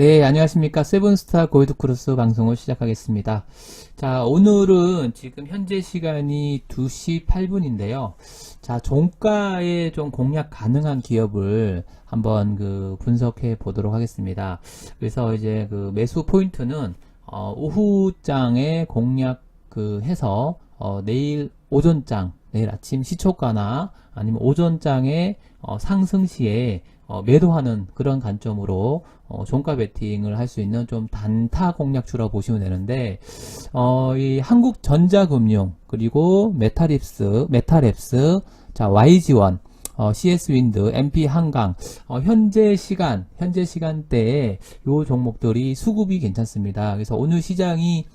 네, 안녕하십니까. 세븐스타 골드크로스 방송을 시작하겠습니다. 자, 오늘은 지금 현재 시간이 2시 8분인데요. 자, 종가에 좀 공략 가능한 기업을 한번 그 분석해 보도록 하겠습니다. 그래서 이제 그 매수 포인트는 어, 오후장에 공략 그 해서 어, 내일 오전장, 내일 아침 시초가나 아니면 오전장에 어, 상승 시에 어, 매도하는 그런 관점으로 어, 종가 베팅을 할 수 있는 좀 단타 공략주라고 보시면 되는데 어, 이 한국 전자금융 그리고 메타립스, 메타랩스, 자 YG원, 어, CS 윈드, MP 한강, 어, 현재 시간, 현재 시간대에 요 종목들이 수급이 괜찮습니다. 그래서 오늘 시장이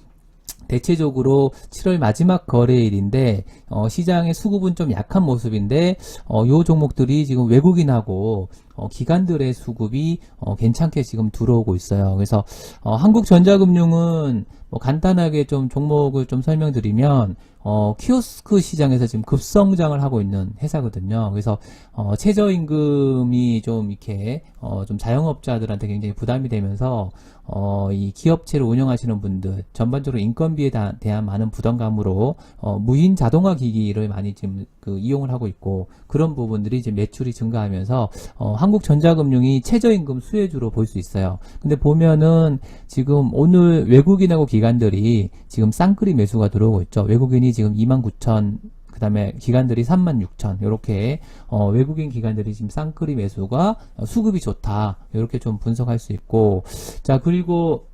대체적으로 7월 마지막 거래일인데 어, 시장의 수급은 좀 약한 모습인데 어, 요 종목들이 지금 외국인하고 어, 기관들의 수급이 어, 괜찮게 지금 들어오고 있어요. 그래서 어, 한국전자금융은 뭐 간단하게 좀 종목을 좀 설명드리면 어, 키오스크 시장에서 지금 급성장을 하고 있는 회사거든요. 그래서 어, 최저임금이 좀 이렇게 어, 좀 자영업자들한테 굉장히 부담이 되면서 어, 이 기업체를 운영하시는 분들 전반적으로 인건비에 다- 대한 많은 부담감으로 어, 무인 자동화 기기를 많이 지금 그 이용을 하고 있고 그런 부분들이 이제 매출이 증가하면서 어, 한국전자금융이 최저임금 수혜주로 볼 수 있어요. 근데 보면은 지금 오늘 외국인하고 기관들이 지금 쌍끌이 매수가 들어오고 있죠. 외국인이 지금 29,000그 다음에 기관들이 36,000 이렇게 어, 외국인 기관들이 지금 쌍끌이 매수가 어, 수급이 좋다 이렇게 좀 분석할 수 있고 자 그리고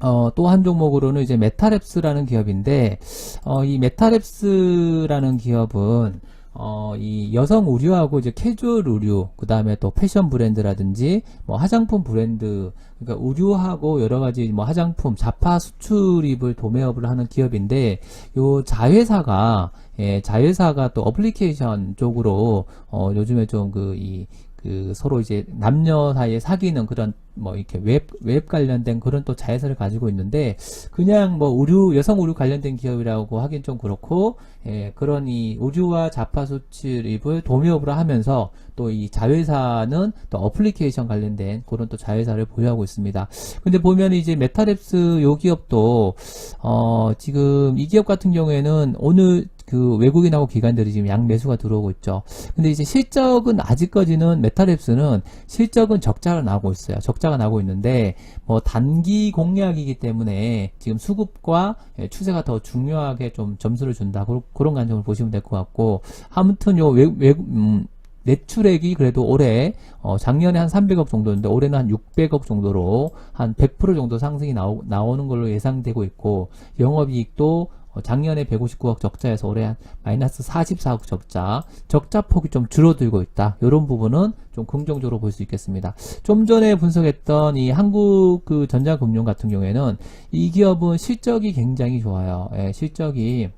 어, 또 한 종목으로는 이제 메타랩스라는 기업인데 어, 이 메타랩스라는 기업은 어, 이 여성 의류하고 이제 캐주얼 의류, 그 다음에 또 패션 브랜드라든지, 뭐 화장품 브랜드, 그러니까 의류하고 여러 가지 뭐 화장품, 자파 수출입을 도매업을 하는 기업인데, 요 자회사가, 예, 자회사가 또 어플리케이션 쪽으로, 어, 요즘에 좀 그, 이, 그 서로 이제 남녀 사이에 사귀는 그런 뭐 이렇게 웹, 웹 관련된 그런 또 자회사를 가지고 있는데 그냥 뭐 의류 여성 의류 관련된 기업이라고 하긴 좀 그렇고 예, 그런 이 의류와 자파 수출입을 도매업으로 하면서 또 이 자회사는 또 어플리케이션 관련된 그런 또 자회사를 보유하고 있습니다. 근데 보면 이제 메타랩스 요 기업도 어 지금 이 기업 같은 경우에는 오늘 그 외국인하고 기관들이 지금 양매수가 들어오고 있죠. 근데 이제 실적은 아직까지는 메타랩스는 실적은 적자가 나고 있어요. 적자가 나고 있는데 뭐 단기 공략이기 때문에 지금 수급과 예, 추세가 더 중요하게 좀 점수를 준다. 그런, 관점을 보시면 될 것 같고 아무튼 요 외, 외, 음, 매출액이 그래도 올해 어, 작년에 한 300억 정도인데 올해는 한 600억 정도로 한 100% 정도 상승이 나오, 나오는 걸로 예상되고 있고 영업이익도 어, 작년에 159억 적자에서 올해 한 마이너스 44억 적자, 적자 폭이 좀 줄어들고 있다. 이런 부분은 좀 긍정적으로 볼 수 있겠습니다. 좀 전에 분석했던 이 한국 그 전자금융 같은 경우에는 이 기업은 실적이 굉장히 좋아요. 예, 실적이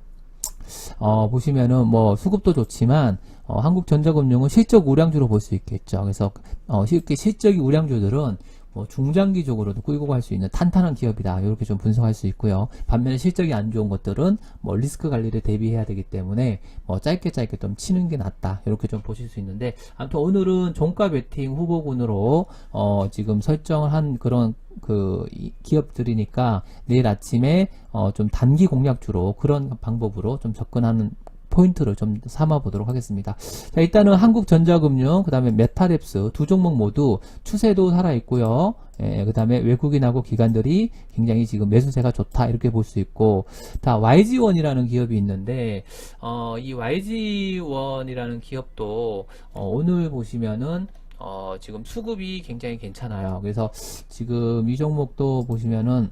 어, 보시면은 뭐 수급도 좋지만 어, 한국전자금융은 실적 우량주로 볼 수 있겠죠. 그래서 어, 실적이 우량주들은 뭐 중장기적으로도 끌고 갈 수 있는 탄탄한 기업이다. 이렇게 좀 분석할 수 있고요. 반면에 실적이 안 좋은 것들은 뭐 리스크 관리를 대비해야 되기 때문에 뭐 짧게 짧게 좀 치는 게 낫다. 이렇게 좀 보실 수 있는데 아무튼 오늘은 종가 베팅 후보군으로 어, 지금 설정을 한 그런 그 이- 기업들이니까 내일 아침에 어, 좀 단기 공략주로 그런 방법으로 좀 접근하는 포인트를 좀 삼아 보도록 하겠습니다. 자, 일단은 한국전자금융, 그 다음에 메타랩스 두 종목 모두 추세도 살아있고요. 예, 그 다음에 외국인하고 기관들이 굉장히 지금 매수세가 좋다 이렇게 볼 수 있고 다 YG원이라는 기업이 있는데 어, 이 YG원이라는 기업도 어, 오늘 보시면은 어, 지금 수급이 굉장히 괜찮아요. 그래서 지금 이 종목도 보시면은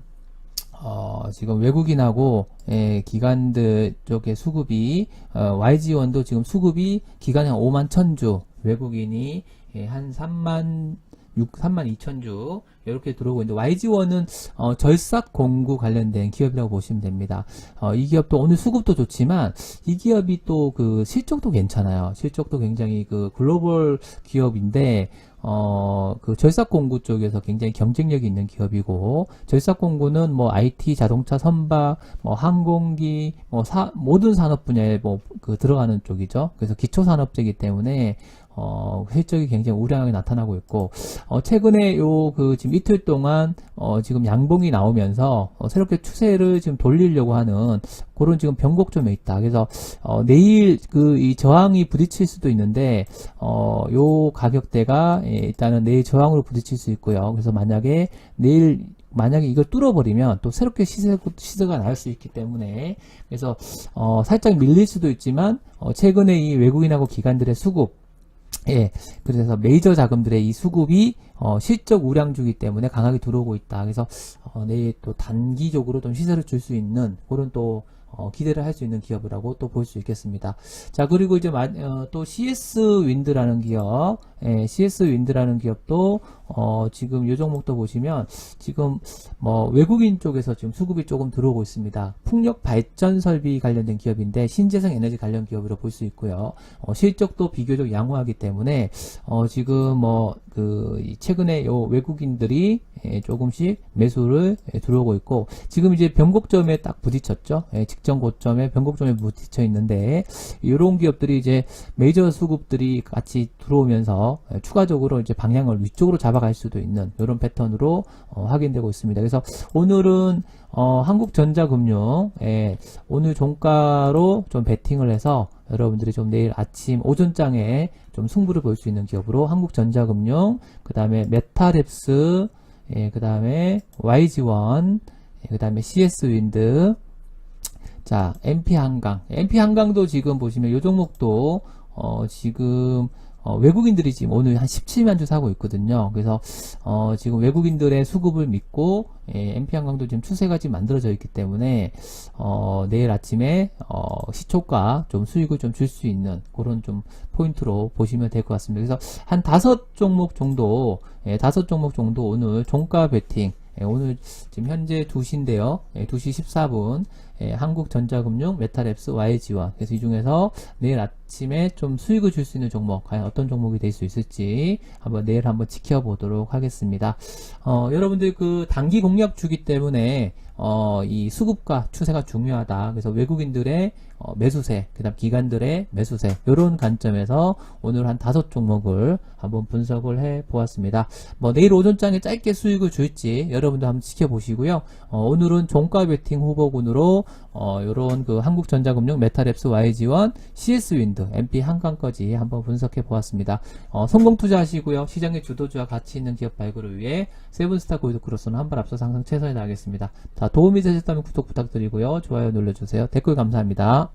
어, 지금 외국인하고 예, 기관들 쪽의 수급이 어, YG원도 지금 수급이 기간에 한 5만 천주. 외국인이 예, 한 3만 6, 3만 2천 주 이렇게 들어오고 있는데 YG원은 어, 절삭 공구 관련된 기업이라고 보시면 됩니다. 어, 이 기업도 오늘 수급도 좋지만 이 기업이 또 그 실적도 괜찮아요. 실적도 굉장히 그 글로벌 기업인데 어, 그 절삭 공구 쪽에서 굉장히 경쟁력이 있는 기업이고, 절삭 공구는 뭐 IT, 자동차, 선박, 뭐 항공기, 뭐 사, 모든 산업 분야에 뭐 그 들어가는 쪽이죠. 그래서 기초 산업재이기 때문에 어, 실적이 굉장히 우량하게 나타나고 있고, 어, 최근에 요, 그, 지금 이틀 동안 어, 지금 양봉이 나오면서 어, 새롭게 추세를 지금 돌리려고 하는 그런 지금 변곡점에 있다. 그래서 어, 내일 그 이 저항이 부딪힐 수도 있는데 어, 요 가격대가 예, 일단은 내일 저항으로 부딪힐 수 있고요. 그래서 만약에 내일 만약에 이걸 뚫어버리면 또 새롭게 시세, 시세가 나올 수 있기 때문에 그래서 어, 살짝 밀릴 수도 있지만 어, 최근에 이 외국인하고 기관들의 수급 예, 그래서 메이저 자금들의 이 수급이 어, 실적 우량주기 때문에 강하게 들어오고 있다. 그래서 어, 내일 또 단기적으로 좀 시세를 줄 수 있는 그런 또 어, 기대를 할 수 있는 기업이라고 또 볼 수 있겠습니다. 자, 그리고 이제 마- 어, 또 CS 윈드라는 기업, 예, CS 윈드라는 기업도 어, 지금 요 종목도 보시면 지금 뭐 외국인 쪽에서 지금 수급이 조금 들어오고 있습니다. 풍력 발전 설비 관련된 기업인데 신재생 에너지 관련 기업으로 볼 수 있고요. 어, 실적도 비교적 양호하기 때문에 어, 지금 뭐 그 최근에 요 외국인들이 예, 조금씩 매수를 예, 들어오고 있고 지금 이제 변곡점에 딱 부딪혔죠. 예, 직전 고점에 변곡점에 부딪혀 있는데 이런 기업들이 이제 메이저 수급들이 같이 들어오면서 예, 추가적으로 이제 방향을 위쪽으로 잡아갈 수도 있는 이런 패턴으로 어, 확인되고 있습니다. 그래서 오늘은 어, 한국전자금융 예, 오늘 종가로 좀 베팅을 해서 여러분들이 좀 내일 아침 오전장에 좀 승부를 볼 수 있는 기업으로 한국전자금융 그 다음에 메타랩스 예, 그 다음에 YG1 그 다음에 CS윈드 자 MP한강 MP한강도 지금 보시면 요 종목도 어, 지금 어, 외국인들이 지금 오늘 한 17만 주 사고 있거든요. 그래서 어, 지금 외국인들의 수급을 믿고 예, MP한강도 지금 추세가 지금 만들어져 있기 때문에 어, 내일 아침에 어, 시초가 좀 수익을 좀 줄 수 있는 그런 좀 포인트로 보시면 될 것 같습니다. 그래서 한 다섯 종목 정도 예, 다섯 종목 정도 오늘 종가 베팅 예, 오늘 지금 현재 2시인데요. 예, 2시 14분 예, 한국전자금융, 메타랩스, YG와 그래서 이 중에서 내일 아침에 좀 수익을 줄 수 있는 종목 과연 어떤 종목이 될 수 있을지 한번 내일 한번 지켜보도록 하겠습니다. 어, 여러분들 그 단기 공략 주기 때문에 어, 이 수급과 추세가 중요하다. 그래서 외국인들의 어, 매수세, 그 다음 기관들의 매수세 이런 관점에서 오늘 한 다섯 종목을 한번 분석을 해 보았습니다. 뭐 내일 오전장에 짧게 수익을 줄지 여러분도 한번 지켜보시고요. 어, 오늘은 종가 베팅 후보군으로 어, 요런 그 한국전자금융, 메타랩스, YG1, CS윈드, MP 한강까지 한번 분석해 보았습니다. 어, 성공 투자하시고요. 시장의 주도주와 가치 있는 기업 발굴을 위해 세븐스타 골드 크로스는 한 발 앞서 항상 최선을 다하겠습니다. 자, 도움이 되셨다면 구독 부탁드리고요. 좋아요 눌러주세요. 댓글 감사합니다.